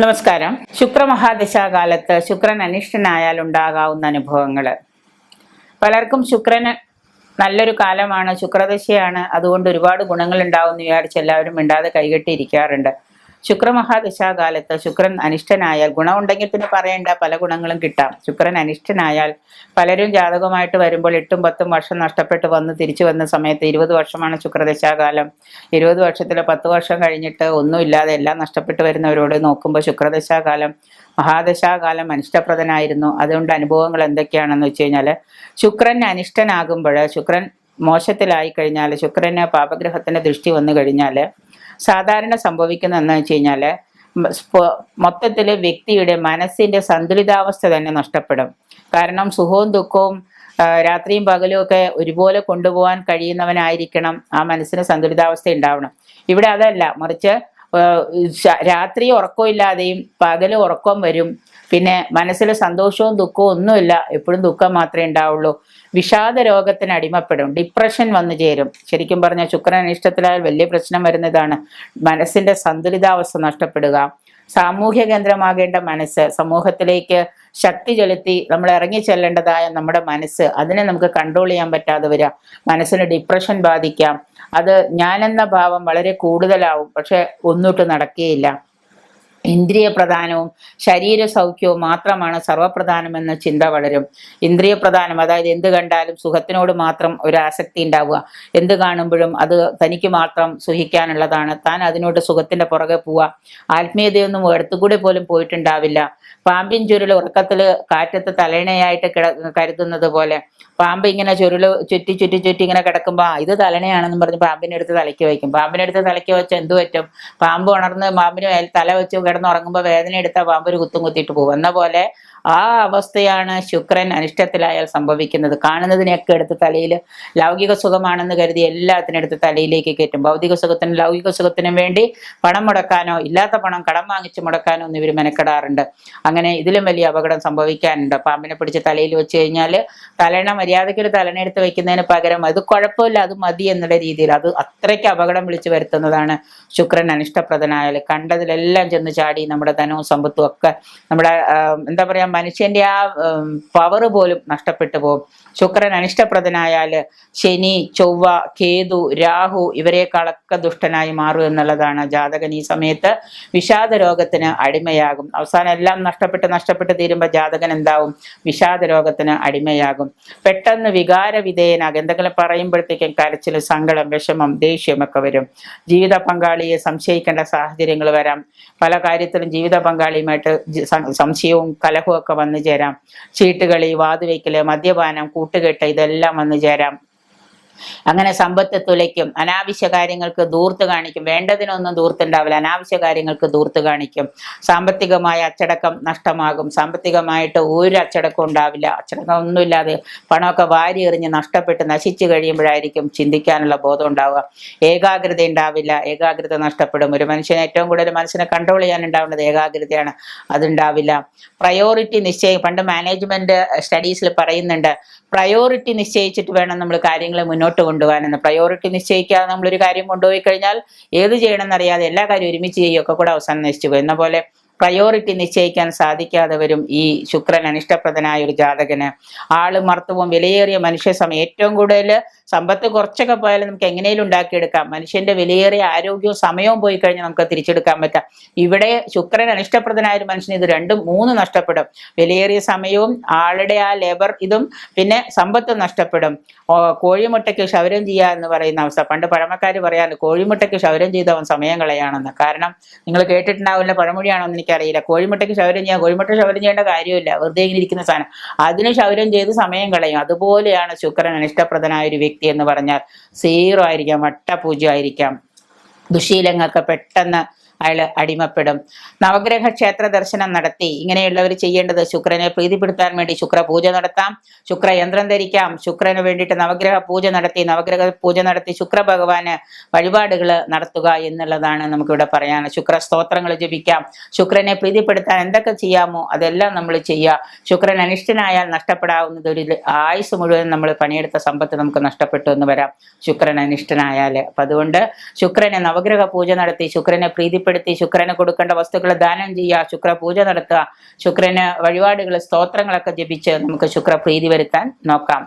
നമസ്കാരം. ശുക്രമഹാദശാകാലത്ത് ശുക്രൻ അനിഷ്ടനായാൽ ഉണ്ടാകാവുന്ന അനുഭവങ്ങൾ പലർക്കും ശുക്രന് നല്ലൊരു കാലമാണ് ശുക്രദശയാണ് അതുകൊണ്ട് ഒരുപാട് ഗുണങ്ങൾ ഉണ്ടാവും എന്ന് വിചാരിച്ച് എല്ലാവരും മിണ്ടാതെ കൈകെട്ടിയിരിക്കാറുണ്ട്. ശുക്രമഹാദശാകാലത്ത് ശുക്രൻ അനിഷ്ടനായാൽ ഗുണമുണ്ടെങ്കിൽ പിന്നെ പറയേണ്ട പല ഗുണങ്ങളും കിട്ടാം. ശുക്രൻ അനിഷ്ടനായാൽ പലരും ജാതകമായിട്ട് വരുമ്പോൾ എട്ടും പത്തും വർഷം നഷ്ടപ്പെട്ട് വന്ന് തിരിച്ചു വന്ന സമയത്ത് ഇരുപത് വർഷമാണ് ശുക്രദശാകാലം. ഇരുപത് വർഷത്തിലെ പത്ത് വർഷം കഴിഞ്ഞിട്ട് ഒന്നുമില്ലാതെ എല്ലാം നഷ്ടപ്പെട്ട് വരുന്നവരോട് നോക്കുമ്പോൾ ശുക്രദശാകാലം മഹാദശാകാലം അനിഷ്ടപ്രദനായിരുന്നു. അതുകൊണ്ട് അനുഭവങ്ങൾ എന്തൊക്കെയാണെന്ന് വെച്ച് കഴിഞ്ഞാൽ ശുക്രൻ അനിഷ്ടനാകുമ്പോൾ ശുക്രൻ മോശത്തിലായി കഴിഞ്ഞാൽ ശുക്രന് പാപഗ്രഹത്തിന്റെ ദൃഷ്ടി വന്നു കഴിഞ്ഞാൽ സാധാരണ സംഭവിക്കുന്ന എന്താ വെച്ച് കഴിഞ്ഞാൽ മൊത്തത്തിൽ വ്യക്തിയുടെ മനസ്സിന്റെ സന്തുലിതാവസ്ഥ തന്നെ നഷ്ടപ്പെടും. കാരണം സുഖവും ദുഃഖവും രാത്രിയും പകലും ഒക്കെ ഒരുപോലെ കൊണ്ടുപോകാൻ കഴിയുന്നവനായിരിക്കണം ആ മനസ്സിന് സന്തുലിതാവസ്ഥ ഉണ്ടാവണം. ഇവിടെ അതല്ല മറിച്ച് രാത്രി ഉറക്കമില്ലാതെയും പകൽ ഉറക്കം വരും. പിന്നെ മനസ്സിൽ സന്തോഷവും ദുഃഖവും ഒന്നുമില്ല. എപ്പോഴും ദുഃഖം മാത്രമേ ഉണ്ടാവുള്ളൂ. വിഷാദ രോഗത്തിന് അടിമപ്പെടും. ഡിപ്രഷൻ വന്നു ചേരും. ശരിക്കും പറഞ്ഞാൽ ശുക്രൻ അനിഷ്ടത്തിലായാൽ വലിയ പ്രശ്നം വരുന്നതാണ്. മനസ്സിന്റെ സന്തുലിതാവസ്ഥ നഷ്ടപ്പെടുക. സാമൂഹ്യ കേന്ദ്രമാകേണ്ട മനസ്സ് സമൂഹത്തിലേക്ക് ശക്തി ചെലുത്തി നമ്മൾ ഇറങ്ങി ചെല്ലേണ്ടതായ നമ്മുടെ മനസ്സ് അതിനെ നമുക്ക് കൺട്രോൾ ചെയ്യാൻ പറ്റാതെ വരിക. മനസ്സിന് ഡിപ്രഷൻ ബാധിക്കാം. അത് ഞാനെന്ന ഭാവം വളരെ കൂടുതലാവും. പക്ഷെ ഒന്നിട്ട് നടക്കുകയില്ല ഇന്ദ്രിയ പ്രധാനവും ശരീര സൗഖ്യവും മാത്രമാണ് സർവപ്രധാനമെന്ന ചിന്ത വളരും. ഇന്ദ്രിയ പ്രധാനം അതായത് എന്ത് കണ്ടാലും സുഖത്തിനോട് മാത്രം ഒരു ആസക്തി ഉണ്ടാവുക. എന്ത് കാണുമ്പോഴും അത് തനിക്ക് മാത്രം സുഖിക്കാനുള്ളതാണ്. താൻ അതിനോട് സുഖത്തിന്റെ പുറകെ പോവുക. ആത്മീയതയൊന്നും എടുത്തുകൂടെ പോലും പോയിട്ടുണ്ടാവില്ല. പാമ്പിൻ ചുരുൾ ഉറക്കത്തിൽ കാറ്റത്ത് തലയിണയായിട്ട് കിട കരുതുന്നത് പോലെ പാമ്പ് ഇങ്ങനെ ചുരുൾ ചുറ്റി ചുറ്റി ചുറ്റി ഇങ്ങനെ കിടക്കുമ്പോൾ ഇത് തലണയാണെന്ന് പറഞ്ഞ് പാമ്പിനെടുത്ത് തലയ്ക്ക് വയ്ക്കും. പാമ്പിനെടുത്ത് തലയ്ക്ക് വെച്ച് എന്ത് പറ്റും? പാമ്പ് ഉണർന്ന് പാമ്പിന് തല വെച്ച് കിടന്നുറങ്ങുമ്പോൾ വേദന എടുത്താൽ പാമ്പൊരു കുത്തും കുത്തിയിട്ട് പോകും എന്ന പോലെ ആ അവസ്ഥയാണ് ശുക്രൻ അനിഷ്ടത്തിലായാൽ സംഭവിക്കുന്നത്. കാണുന്നതിനെയൊക്കെ എടുത്ത് തലയിൽ ലൗകിക സുഖമാണെന്ന് കരുതി എല്ലാത്തിനും എടുത്ത് തലയിലേക്ക് കയറ്റും. ഭൗതിക സുഖത്തിനും ലൗകിക സുഖത്തിനും വേണ്ടി പണം മുടക്കാനോ ഇല്ലാത്ത പണം കടം വാങ്ങിച്ച് മുടക്കാനോ ഒന്നും ഇവർ മെനക്കെടാറുണ്ട്. അങ്ങനെ ഇതിലും വലിയ അപകടം സംഭവിക്കാനുണ്ട്. പാമ്പിനെ പിടിച്ച് തലയിൽ വെച്ച് കഴിഞ്ഞാൽ തലണ മര്യാദയ്ക്ക് ഒരു തലണ എടുത്ത് വെക്കുന്നതിന് പകരം അത് കുഴപ്പമില്ല അത് മതി എന്നുള്ള രീതിയിൽ അത് അത്രയ്ക്ക് അപകടം വിളിച്ചു വരുത്തുന്നതാണ് ശുക്രൻ അനിഷ്ടപ്രദനായാൽ കണ്ടതിലെല്ലാം ചെന്ന് ചാടി നമ്മുടെ ധനവും സമ്പത്തും ഒക്കെ നമ്മുടെ എന്താ പറയാ മനുഷ്യന്റെ ആ പവർ പോലും നഷ്ടപ്പെട്ടു പോകും. ശുക്രൻ അനിഷ്ടപ്രദനായാൽ ശനി ചൊവ്വ കേതു രാഹു ഇവരെക്കാളൊക്കെ ദുഷ്ടനായി മാറും എന്നുള്ളതാണ് ജാതകൻ ഈ സമയത്ത് വിഷാദ രോഗത്തിന് അടിമയാകും. അവസാനം എല്ലാം നഷ്ടപ്പെട്ട് നഷ്ടപ്പെട്ട് തീരുമ്പോൾ ജാതകൻ എന്താവും? വിഷാദ രോഗത്തിന് അടിമയാകും. പെട്ടെന്ന് വികാര വിധേയനാകും എന്തെങ്കിലും പറയുമ്പോഴത്തേക്കും കരച്ചിൽ സങ്കടം വിഷമം ദേഷ്യമൊക്കെ വരും. ജീവിത പങ്കാളിയെ സംശയിക്കേണ്ട സാഹചര്യങ്ങൾ വരാം. പല കാര്യത്തിലും ജീവിത പങ്കാളിയുമായിട്ട് സംശയവും കലഹവും ഒക്കെ വന്നു ചേരാം. ചീട്ടുകളി വാതുവയ്ക്കൽ മദ്യപാനം കൂട്ടുകെട്ട് ഇതെല്ലാം വന്നു ചേരാം. അങ്ങനെ സമ്പത്ത് തുലയ്ക്കും അനാവശ്യ കാര്യങ്ങൾക്ക് ദൂർത്ത് കാണിക്കും വേണ്ടതിനൊന്നും ദൂർത്തുണ്ടാവില്ല അനാവശ്യ കാര്യങ്ങൾക്ക് ദൂർത്ത് കാണിക്കും. സാമ്പത്തികമായ അച്ചടക്കം നഷ്ടമാകും സാമ്പത്തികമായിട്ട് ഒരു അച്ചടക്കം ഉണ്ടാവില്ല അച്ചടക്കം ഒന്നുമില്ലാതെ പണമൊക്കെ വാരി എറിഞ്ഞ് നഷ്ടപ്പെട്ട് നശിച്ചു കഴിയുമ്പോഴായിരിക്കും ചിന്തിക്കാനുള്ള ബോധം ഉണ്ടാവുക. ഏകാഗ്രത ഉണ്ടാവില്ല ഏകാഗ്രത നഷ്ടപ്പെടും. ഒരു മനുഷ്യന് ഏറ്റവും കൂടുതൽ മനസ്സിനെ കൺട്രോൾ ചെയ്യാൻ ഉണ്ടാവേണ്ടത് ഏകാഗ്രതയാണ്. അതുണ്ടാവില്ല. പ്രയോറിറ്റി നിശ്ചയം പണ്ട് മാനേജ്മെന്റ് സ്റ്റഡീസിൽ പറയുന്നുണ്ട് പ്രയോറിറ്റി നിശ്ചയിച്ചിട്ട് വേണം നമ്മൾ കാര്യങ്ങളെ മുന്നോട്ട് കൊണ്ടുപോകാനെന്ന് പ്രയോറിറ്റി നിശ്ചയിക്കാതെ നമ്മളൊരു കാര്യം കൊണ്ടുപോയി കഴിഞ്ഞാൽ ഏത് ചെയ്യണമെന്നറിയാതെ എല്ലാ കാര്യവും ഒരുമിച്ച് ചെയ്യുകയൊക്കെ കൂടെ അവസാനം നശിച്ചു പോയി. എന്ന പോലെ പ്രയോറിറ്റി നിശ്ചയിക്കാൻ സാധിക്കാതെ വരും ഈ ശുക്രൻ അനിഷ്ടപ്രദനായ ഒരു ജാതകന്. ആൾ മർത്തവും വിലയേറിയ മനുഷ്യ സമയം. ഏറ്റവും കൂടുതൽ സമ്പത്ത് കുറച്ചൊക്കെ പോയാലും നമുക്ക് എങ്ങനെയും ഉണ്ടാക്കിയെടുക്കാം. മനുഷ്യന്റെ വിലയേറിയ ആരോഗ്യവും സമയവും പോയി കഴിഞ്ഞാൽ നമുക്ക് തിരിച്ചെടുക്കാൻ പറ്റാം. ഇവിടെ ശുക്രൻ അനിഷ്ടപ്രദനായ ഒരു മനുഷ്യന് ഇത് രണ്ടും മൂന്ന് നഷ്ടപ്പെടും. വിലയേറിയ സമയവും ആളുടെ ആ ലേബർ ഇതും പിന്നെ സമ്പത്തും നഷ്ടപ്പെടും. കോഴിമുട്ടയ്ക്ക് ക്ഷൗരം ചെയ്യുക എന്ന് പറയുന്ന അവസ്ഥ. പണ്ട് പഴമക്കാർ പറയാറ് കോഴിമുട്ടയ്ക്ക് ക്ഷൗരം ചെയ്തവൻ സമയം കളയാണെന്ന്. കാരണം നിങ്ങൾ കേട്ടിട്ടുണ്ടാവില്ല പഴമൊഴിയാണോ എന്ന് എനിക്കറിയില്ല. കോഴിമുട്ടയ്ക്ക് ശൗര്യം ചെയ്യാം കോഴിമുട്ട ശൗര്യം ചെയ്യേണ്ട കാര്യമില്ല. വെറുതെ ഇങ്ങനെ ഇരിക്കുന്ന സാധനം. അതിന് ശൗര്യം ചെയ്ത് സമയം കളയും. അതുപോലെയാണ് ശുക്രൻ അനിഷ്ടപ്രദനായ ഒരു വ്യക്തി എന്ന് പറഞ്ഞാൽ സീറോ ആയിരിക്കാം വട്ടപൂജ്യമായിരിക്കാം ദുശീലങ്ങൾക്ക് പെട്ടെന്ന് അയാൾ അടിമപ്പെടും. നവഗ്രഹ ക്ഷേത്ര ദർശനം നടത്തി. ഇങ്ങനെയുള്ളവർ ചെയ്യേണ്ടത് ശുക്രനെ പ്രീതിപ്പെടുത്താൻ വേണ്ടി ശുക്ര പൂജ നടത്താം. ശുക്ര യന്ത്രം ധരിക്കാം. ശുക്രന് വേണ്ടിയിട്ട് നവഗ്രഹ പൂജ നടത്തി. നവഗ്രഹ പൂജ നടത്തി ശുക്ര ഭഗവാന് വഴിപാടുകൾ നടത്തുക എന്നുള്ളതാണ് നമുക്കിവിടെ പറയാൻ ശുക്ര സ്തോത്രങ്ങൾ ജപിക്കാം. ശുക്രനെ പ്രീതിപ്പെടുത്താൻ എന്തൊക്കെ ചെയ്യാമോ അതെല്ലാം നമ്മൾ ചെയ്യുക. ശുക്രൻ അനിഷ്ടനായാൽ നഷ്ടപ്പെടാവുന്നത് ഒരു ആയുസ് മുഴുവൻ നമ്മൾ പണിയെടുത്ത സമ്പത്ത് നമുക്ക് നഷ്ടപ്പെട്ടു എന്ന് വരാം. ശുക്രൻ അനിഷ്ടനായാൽ. അപ്പൊ അതുകൊണ്ട് ശുക്രനെ നവഗ്രഹ പൂജ നടത്തി. ശുക്രനെ പ്രീതിപ്പെടുത്തി ഉൾപ്പെടുത്തി. ശുക്രന് കൊടുക്കേണ്ട വസ്തുക്കൾ ദാനം ചെയ്യുക ശുക്ര പൂജ നടത്തുക ശുക്രന് വഴിപാടുകൾ സ്തോത്രങ്ങളൊക്കെ ജപിച്ച് നമുക്ക് ശുക്ര പ്രീതി വരുത്താൻ നോക്കാം.